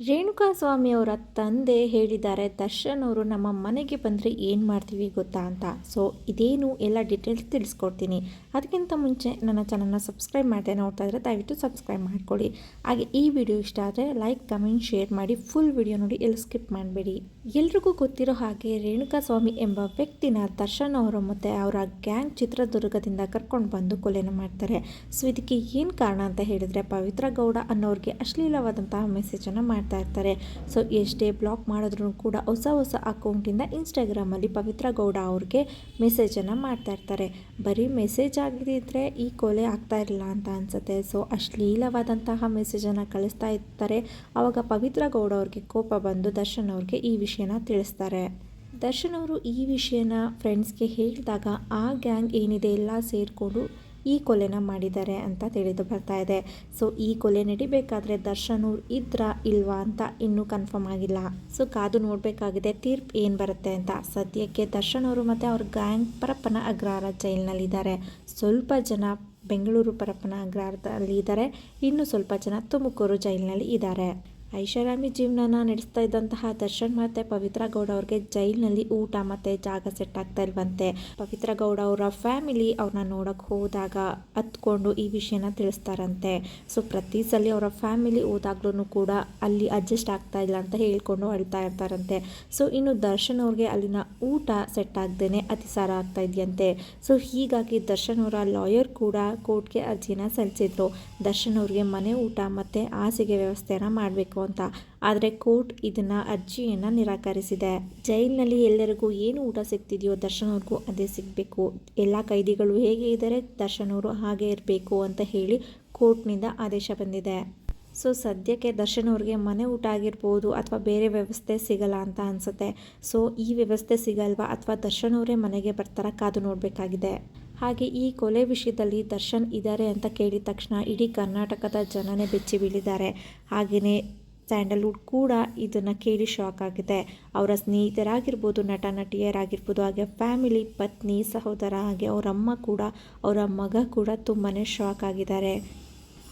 ರೇಣುಕಾಸ್ವಾಮಿ ಅವರ ತಂದೆ ಹೇಳಿದ್ದಾರೆ ದರ್ಶನ್ ಅವರು ನಮ್ಮ ಮನೆಗೆ ಬಂದರೆ ಏನು ಮಾಡ್ತೀವಿ ಗೊತ್ತಾ ಅಂತ. ಸೊ, ಇದೇನು ಎಲ್ಲ ಡೀಟೇಲ್ಸ್ ತಿಳಿಸ್ಕೊಡ್ತೀನಿ. ಅದಕ್ಕಿಂತ ಮುಂಚೆ ನನ್ನ ಚಾನಲ್ನ ಸಬ್ಸ್ಕ್ರೈಬ್ ಮಾಡದೆ ನೋಡ್ತಾ ಇದ್ದರೆ ದಯವಿಟ್ಟು ಸಬ್ಸ್ಕ್ರೈಬ್ ಮಾಡ್ಕೊಳ್ಳಿ. ಹಾಗೆ ಈ ವಿಡಿಯೋ ಇಷ್ಟ ಆದರೆ ಲೈಕ್ ಕಮೆಂಟ್ ಶೇರ್ ಮಾಡಿ ಫುಲ್ ವಿಡಿಯೋ ನೋಡಿ ಎಲ್ಲ ಸ್ಕಿಪ್ ಮಾಡಬೇಡಿ. ಎಲ್ರಿಗೂ ಗೊತ್ತಿರೋ ಹಾಗೆ ರೇಣುಕಾ ಸ್ವಾಮಿ ಎಂಬ ವ್ಯಕ್ತಿನ ದರ್ಶನ್ ಅವರು ಮತ್ತು ಅವರ ಗ್ಯಾಂಗ್ ಚಿತ್ರದುರ್ಗದಿಂದ ಕರ್ಕೊಂಡು ಬಂದು ಕೊಲೆನ ಮಾಡ್ತಾರೆ. ಸೊ, ಇದಕ್ಕೆ ಏನು ಕಾರಣ ಅಂತ ಹೇಳಿದರೆ ಪವಿತ್ರ ಗೌಡ ಅನ್ನೋರಿಗೆ ಅಶ್ಲೀಲವಾದಂತಹ ಮೆಸೇಜನ್ನು ಮಾಡ್ತಾ ಇರ್ತಾರೆ. ಸೊ ಎಷ್ಟೇ ಬ್ಲಾಕ್ ಮಾಡಿದ್ರು ಕೂಡ ಹೊಸ ಹೊಸ ಅಕೌಂಟಿಂದ ಇನ್ಸ್ಟಾಗ್ರಾಮಲ್ಲಿ ಪವಿತ್ರ ಗೌಡ ಅವ್ರಿಗೆ ಮೆಸೇಜನ್ನು ಮಾಡ್ತಾ ಇರ್ತಾರೆ. ಬರೀ ಮೆಸೇಜ್ ಆಗಿದ್ದರೆ ಈ ಕೊಲೆ ಆಗ್ತಾ ಇರಲಿಲ್ಲ ಅಂತ ಅನಿಸುತ್ತೆ. ಸೊ ಅಶ್ಲೀಲವಾದಂತಹ ಮೆಸೇಜನ್ನು ಕಳಿಸ್ತಾ ಇರ್ತಾರೆ. ಆವಾಗ ಪವಿತ್ರ ಗೌಡ ಅವ್ರಿಗೆ ಕೋಪ ಬಂದು ದರ್ಶನ್ ಅವ್ರಿಗೆ ಈ ವಿಷಯನ ತಿಳಿಸ್ತಾರೆ. ದರ್ಶನ್ ಅವರು ಈ ವಿಷಯನ ಫ್ರೆಂಡ್ಸ್ಗೆ ಹೇಳಿದಾಗ ಆ ಗ್ಯಾಂಗ್ ಏನಿದೆ ಎಲ್ಲ ಸೇರಿಕೊಂಡು ಈ ಕೊಲೆನ ಮಾಡಿದ್ದಾರೆ ಅಂತ ತಿಳಿದು ಬರ್ತಾ ಇದೆ. ಸೊ, ಈ ಕೊಲೆ ನಡಿಬೇಕಾದ್ರೆ ದರ್ಶನೂರ್ ಇದ್ರಾ ಇಲ್ವಾ ಅಂತ ಇನ್ನೂ ಕನ್ಫರ್ಮ್ ಆಗಿಲ್ಲ. ಸೊ, ಕಾದು ನೋಡಬೇಕಾಗಿದೆ ತೀರ್ಪು ಏನು ಬರುತ್ತೆ ಅಂತ. ಸದ್ಯಕ್ಕೆ ದರ್ಶನ್ ಅವರು ಮತ್ತು ಅವ್ರ ಗ್ಯಾಂಗ್ ಪರಪ್ಪನ ಅಗ್ರಹಾರ ಜೈಲಿನಲ್ಲಿದ್ದಾರೆ. ಸ್ವಲ್ಪ ಜನ ಬೆಂಗಳೂರು ಪರಪ್ಪನ ಅಗ್ರಹಾರದಲ್ಲಿ ಇದ್ದಾರೆ ಇನ್ನು ಸ್ವಲ್ಪ ಜನ ತುಮಕೂರು ಜೈಲಿನಲ್ಲಿ ಇದ್ದಾರೆ. ಐಷಾರಾಮಿ ಜೀವನನ ನಡೆಸ್ತಾ ಇದ್ದಂತಹ ದರ್ಶನ್ ಮತ್ತು ಪವಿತ್ರ ಗೌಡ ಅವ್ರಿಗೆ ಜೈಲಿನಲ್ಲಿ ಊಟ ಮತ್ತು ಜಾಗ ಸೆಟ್ ಆಗ್ತಾ ಇಲ್ವಂತೆ. ಪವಿತ್ರ ಗೌಡ ಅವರ ಫ್ಯಾಮಿಲಿ ಅವ್ರನ್ನ ನೋಡೋಕೆ ಹೋದಾಗ ಹತ್ಕೊಂಡು ಈ ವಿಷಯನ ತಿಳಿಸ್ತಾರಂತೆ. ಸೊ ಪ್ರತಿ ಸಲ ಅವರ ಫ್ಯಾಮಿಲಿ ಹೋದಾಗ್ಲೂ ಕೂಡ ಅಲ್ಲಿ ಅಡ್ಜಸ್ಟ್ ಆಗ್ತಾ ಇಲ್ಲ ಅಂತ ಹೇಳ್ಕೊಂಡು ಅಳ್ತಾ ಇರ್ತಾರಂತೆ. ಸೊ ಇನ್ನು ದರ್ಶನ್ ಅವ್ರಿಗೆ ಅಲ್ಲಿನ ಊಟ ಸೆಟ್ ಆಗದೇನೆ ಅತಿಸಾರ ಆಗ್ತಾ ಇದೆಯಂತೆ. ಸೊ ಹೀಗಾಗಿ ದರ್ಶನ್ ಅವರ ಲಾಯರ್ ಕೂಡ ಕೋರ್ಟ್ಗೆ ಅರ್ಜಿನ ಸಲ್ಲಿಸಿದ್ರು. ದರ್ಶನ್ ಅವ್ರಿಗೆ ಮನೆ ಊಟ ಮತ್ತು ಹಾಸಿಗೆ ವ್ಯವಸ್ಥೆನ ಮಾಡಬೇಕು ಅಂತ. ಆದರೆ ಕೋರ್ಟ್ ಇದನ್ನ ಅರ್ಜಿಯನ್ನು ನಿರಾಕರಿಸಿದೆ. ಜೈಲಿನಲ್ಲಿ ಎಲ್ಲರಿಗೂ ಏನು ಊಟ ಸಿಗ್ತಿದೆಯೋ ದರ್ಶನ್ ಅವ್ರಿಗೂ ಅದೇ ಸಿಗಬೇಕು. ಎಲ್ಲ ಕೈದಿಗಳು ಹೇಗೆ ಇದ್ದಾರೆ ದರ್ಶನ್ ಅವರು ಹಾಗೆ ಇರಬೇಕು ಅಂತ ಹೇಳಿ ಕೋರ್ಟ್ನಿಂದ ಆದೇಶ ಬಂದಿದೆ. ಸೊ ಸದ್ಯಕ್ಕೆ ದರ್ಶನ್ ಅವ್ರಿಗೆ ಮನೆ ಊಟ ಆಗಿರ್ಬೋದು ಅಥವಾ ಬೇರೆ ವ್ಯವಸ್ಥೆ ಸಿಗಲ್ಲ ಅಂತ ಅನಿಸುತ್ತೆ. ಸೊ ಈ ವ್ಯವಸ್ಥೆ ಸಿಗಲ್ವಾ ಅಥವಾ ದರ್ಶನ್ ಅವರೇ ಮನೆಗೆ ಬರ್ತಾರ ಕಾದು ನೋಡಬೇಕಾಗಿದೆ. ಹಾಗೆ ಈ ಕೊಲೆ ವಿಷಯದಲ್ಲಿ ದರ್ಶನ್ ಇದ್ದಾರೆ ಅಂತ ಕೇಳಿದ ತಕ್ಷಣ ಇಡೀ ಕರ್ನಾಟಕದ ಜನನೇ ಬೆಚ್ಚಿ ಬೀಳಿದ್ದಾರೆ. ಹಾಗೆಯೇ ಸ್ಯಾಂಡಲ್ವುಡ್ ಕೂಡ ಇದನ್ನು ಕೇಳಿ ಶಾಕ್ ಆಗಿದೆ. ಅವರ ಸ್ನೇಹಿತರಾಗಿರ್ಬೋದು ನಟ ನಟಿಯರಾಗಿರ್ಬೋದು ಹಾಗೆ ಫ್ಯಾಮಿಲಿ ಪತ್ನಿ, ಸಹೋದರ, ಹಾಗೆ ಅವರಮ್ಮ ಕೂಡ, ಅವರ ಮಗ ಕೂಡ ತುಂಬಾ ಶಾಕ್ ಆಗಿದ್ದಾರೆ.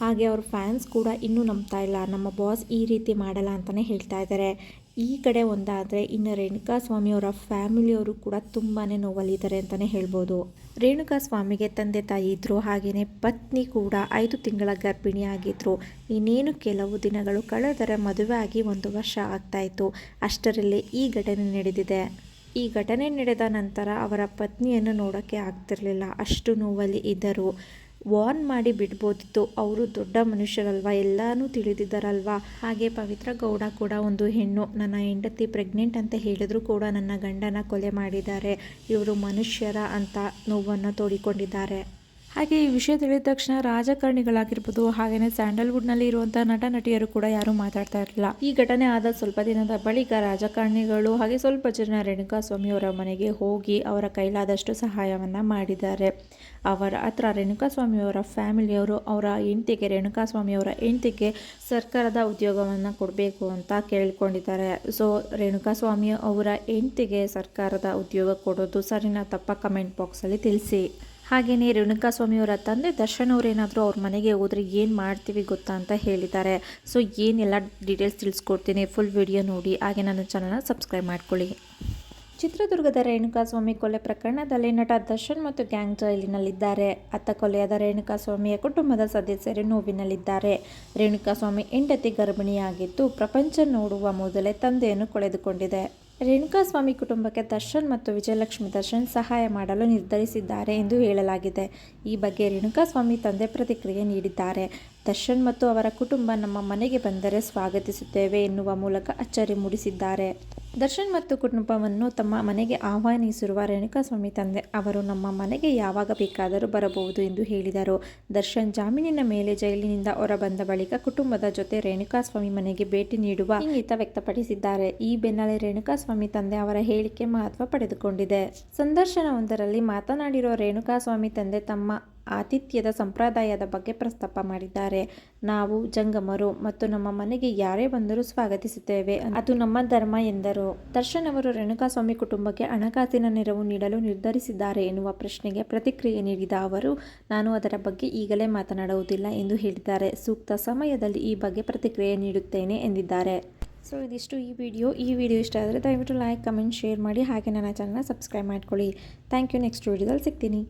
ಹಾಗೆ ಅವ್ರ ಫ್ಯಾನ್ಸ್ ಕೂಡ ಇನ್ನೂ ನಂಬ್ತಾ ಇಲ್ಲ. ನಮ್ಮ ಬಾಸ್ ಈ ರೀತಿ ಮಾಡಲ್ಲ ಅಂತಲೇ ಹೇಳ್ತಾ ಇದ್ದಾರೆ. ಈ ಕಡೆ ಒಂದಾದರೆ, ಇನ್ನು ರೇಣುಕಾ ಸ್ವಾಮಿಯವರ ಫ್ಯಾಮಿಲಿಯವರು ಕೂಡ ತುಂಬಾ ನೋವಲ್ಲಿದ್ದಾರೆ ಅಂತಲೇ ಹೇಳ್ಬೋದು. ರೇಣುಕಾ ಸ್ವಾಮಿಗೆ ತಂದೆ ತಾಯಿ ಇದ್ದರು ಹಾಗೆಯೇ ಪತ್ನಿ ಕೂಡ ಐದು ತಿಂಗಳ ಗರ್ಭಿಣಿಯಾಗಿದ್ದರು ಇನ್ನೇನು ಕೆಲವು ದಿನಗಳು ಕಳೆದರೆ ಮದುವೆ ಆಗಿ ಒಂದು ವರ್ಷ ಆಗ್ತಾಯಿತ್ತು. ಅಷ್ಟರಲ್ಲಿ ಈ ಘಟನೆ ನಡೆದಿದೆ. ಈ ಘಟನೆ ನಡೆದ ನಂತರ ಅವರ ಪತ್ನಿಯನ್ನು ನೋಡೋಕ್ಕೆ ಆಗ್ತಿರಲಿಲ್ಲ. ಅಷ್ಟು ನೋವಲ್ಲಿ ಇದ್ದರು. ವಾರ್ನ್ ಮಾಡಿ ಬಿಡ್ಬೋದಿತ್ತು. ಅವರು ದೊಡ್ಡ ಮನುಷ್ಯರಲ್ವಾ? ಎಲ್ಲಾನು ತಿಳಿದಿದ್ದಾರಲ್ವಾ? ಹಾಗೆ ಪವಿತ್ರ ಗೌಡ ಕೂಡ ಒಂದು ಹೆಣ್ಣು. ನನ್ನ ಹೆಂಡತಿ ಪ್ರೆಗ್ನೆಂಟ್ ಅಂತ ಹೇಳಿದ್ರು ಕೂಡ ನನ್ನ ಗಂಡನ ಕೊಲೆ ಮಾಡಿದ್ದಾರೆ. ಇವರು ಮನುಷ್ಯರ ಅಂತ ನೋವನ್ನು ತೋಡಿಕೊಂಡಿದ್ದಾರೆ. ಹಾಗೆ ಈ ವಿಷಯ ತಿಳಿದ ತಕ್ಷಣ ರಾಜಕಾರಣಿಗಳಾಗಿರ್ಬೋದು ಹಾಗೆಯೇ ಸ್ಯಾಂಡಲ್ವುಡ್ನಲ್ಲಿ ಇರುವಂಥ ನಟ ನಟಿಯರು ಕೂಡ ಯಾರೂ ಮಾತಾಡ್ತಾ ಇರಲಿಲ್ಲ. ಈ ಘಟನೆ ಆದ ಸ್ವಲ್ಪ ದಿನದ ಬಳಿಕ ರಾಜಕಾರಣಿಗಳು ಹಾಗೆ ಸ್ವಲ್ಪ ಜನ ರೇಣುಕಾ ಸ್ವಾಮಿಯವರ ಮನೆಗೆ ಹೋಗಿ ಅವರ ಕೈಲಾದಷ್ಟು ಸಹಾಯವನ್ನು ಮಾಡಿದ್ದಾರೆ. ಅವರ ಹತ್ರ ರೇಣುಕಾ ಸ್ವಾಮಿಯವರ ಫ್ಯಾಮಿಲಿಯವರು ಅವರ ಹೆಂಡತಿಗೆ ರೇಣುಕಾ ಸ್ವಾಮಿಯವರ ಹೆಂಡತಿಗೆ ಸರ್ಕಾರದ ಉದ್ಯೋಗವನ್ನು ಕೊಡಬೇಕು ಅಂತ ಕೇಳಿಕೊಂಡಿದ್ದಾರೆ. ಸೊ ರೇಣುಕಾ ಸ್ವಾಮಿ ಅವರ ಹೆಂಡತಿಗೆ ಸರ್ಕಾರದ ಉದ್ಯೋಗ ಕೊಡೋದು ಸರಿನಾ ತಪ್ಪ? ಕಮೆಂಟ್ ಬಾಕ್ಸಲ್ಲಿ ತಿಳಿಸಿ. ಹಾಗೆಯೇ ರೇಣುಕಾ ಸ್ವಾಮಿಯವರ ತಂದೆ ದರ್ಶನ್ ಅವರೇನಾದರೂ ಅವ್ರ ಮನೆಗೆ ಹೋದರೆ ಏನು ಮಾಡ್ತೀವಿ ಗೊತ್ತಾ ಅಂತ ಹೇಳಿದ್ದಾರೆ. ಸೊ ಏನೆಲ್ಲ ಡೀಟೇಲ್ಸ್ ತಿಳಿಸ್ಕೊಡ್ತೀನಿ ಫುಲ್ ವಿಡಿಯೋ ನೋಡಿ. ಹಾಗೆ ನನ್ನ ಚಾನಲ್ನ ಸಬ್ಸ್ಕ್ರೈಬ್ ಮಾಡ್ಕೊಳ್ಳಿ. ಚಿತ್ರದುರ್ಗದ ರೇಣುಕಾಸ್ವಾಮಿ ಕೊಲೆ ಪ್ರಕರಣದಲ್ಲಿ ನಟ ದರ್ಶನ್ ಮತ್ತು ಗ್ಯಾಂಗ್ ಜೈಲಿನಲ್ಲಿದ್ದಾರೆ. ಅತ್ತ ಕೊಲೆಯಾದ ರೇಣುಕಾಸ್ವಾಮಿಯ ಕುಟುಂಬದ ಸದಸ್ಯರು ನೋವಿನಲ್ಲಿದ್ದಾರೆ. ರೇಣುಕಾಸ್ವಾಮಿ ಹೆಂಡತಿ ಗರ್ಭಿಣಿಯಾಗಿದ್ದು ಪ್ರಪಂಚ ನೋಡುವ ಮೊದಲೇ ತಂದೆಯನ್ನು ಕಳೆದುಕೊಂಡಿದೆ. ರೇಣುಕಾಸ್ವಾಮಿ ಕುಟುಂಬಕ್ಕೆ ದರ್ಶನ್ ಮತ್ತು ವಿಜಯಲಕ್ಷ್ಮಿ ದರ್ಶನ್ ಸಹಾಯ ಮಾಡಲು ನಿರ್ಧರಿಸಿದ್ದಾರೆ ಎಂದು ಹೇಳಲಾಗಿದೆ. ಈ ಬಗ್ಗೆ ರೇಣುಕಾಸ್ವಾಮಿ ತಂದೆ ಪ್ರತಿಕ್ರಿಯೆ ನೀಡಿದ್ದಾರೆ. ದರ್ಶನ್ ಮತ್ತು ಅವರ ಕುಟುಂಬ ನಮ್ಮ ಮನೆಗೆ ಬಂದರೆ ಸ್ವಾಗತಿಸುತ್ತೇವೆ ಎನ್ನುವ ಮೂಲಕ ಅಚ್ಚರಿ ಮೂಡಿಸಿದ್ದಾರೆ. ದರ್ಶನ್ ಮತ್ತು ಕುಟುಂಬವನ್ನು ತಮ್ಮ ಮನೆಗೆ ಆಹ್ವಾನಿಸಿರುವ ರೇಣುಕಾ ಸ್ವಾಮಿ ತಂದೆ, ಅವರು ನಮ್ಮ ಮನೆಗೆ ಯಾವಾಗ ಬೇಕಾದರೂ ಬರಬಹುದು ಎಂದು ಹೇಳಿದರು. ದರ್ಶನ್ ಜಾಮೀನಿನ ಮೇಲೆ ಜೈಲಿನಿಂದ ಹೊರಬಂದ ಬಳಿಕ ಕುಟುಂಬದ ಜೊತೆ ರೇಣುಕಾಸ್ವಾಮಿ ಮನೆಗೆ ಭೇಟಿ ನೀಡುವ ಇಂಗಿತ ವ್ಯಕ್ತಪಡಿಸಿದ್ದಾರೆ. ಈ ಬೆನ್ನಲ್ಲೇ ರೇಣುಕಾಸ್ವಾಮಿ ತಂದೆ ಅವರ ಹೇಳಿಕೆ ಮಹತ್ವ ಪಡೆದುಕೊಂಡಿದೆ. ಸಂದರ್ಶನವೊಂದರಲ್ಲಿ ಮಾತನಾಡಿರುವ ರೇಣುಕಾಸ್ವಾಮಿ ತಂದೆ, ತಮ್ಮ ಆತಿಥ್ಯದ ಸಂಪ್ರದಾಯದ ಬಗ್ಗೆ ಪ್ರಸ್ತಾಪ ಮಾಡಿದ್ದಾರೆ. ನಾವು ಜಂಗಮರು ಮತ್ತು ನಮ್ಮ ಮನೆಗೆ ಯಾರೇ ಬಂದರೂ ಸ್ವಾಗತಿಸುತ್ತೇವೆ. ಅದು ನಮ್ಮ ಧರ್ಮ ಎಂದರು. ದರ್ಶನ್ ಅವರು ರೇಣುಕಾಸ್ವಾಮಿ ಕುಟುಂಬಕ್ಕೆ ಹಣಕಾಸಿನ ನೆರವು ನೀಡಲು ನಿರ್ಧರಿಸಿದ್ದಾರೆ ಎನ್ನುವ ಪ್ರಶ್ನೆಗೆ ಪ್ರತಿಕ್ರಿಯೆ ನೀಡಿದ ಅವರು, ನಾನು ಅದರ ಬಗ್ಗೆ ಈಗಲೇ ಮಾತನಾಡುವುದಿಲ್ಲ ಎಂದು ಹೇಳಿದ್ದಾರೆ. ಸೂಕ್ತ ಸಮಯದಲ್ಲಿ ಈ ಬಗ್ಗೆ ಪ್ರತಿಕ್ರಿಯೆ ನೀಡುತ್ತೇನೆ ಎಂದಿದ್ದಾರೆ. ಸೊ, ಇದಿಷ್ಟು ಈ ವಿಡಿಯೋ. ಈ ವಿಡಿಯೋ ಇಷ್ಟ ಆದರೆ ದಯವಿಟ್ಟು ಲೈಕ್, ಕಮೆಂಟ್, ಶೇರ್ ಮಾಡಿ. ಹಾಗೆ ನನ್ನ ಚಾನಲ್ನ ಸಬ್ಸ್ಕ್ರೈಬ್ ಮಾಡ್ಕೊಳ್ಳಿ. Thank you. ನೆಕ್ಸ್ಟ್ ವಿಡಿಯೋದಲ್ಲಿ ಸಿಗ್ತೀನಿ.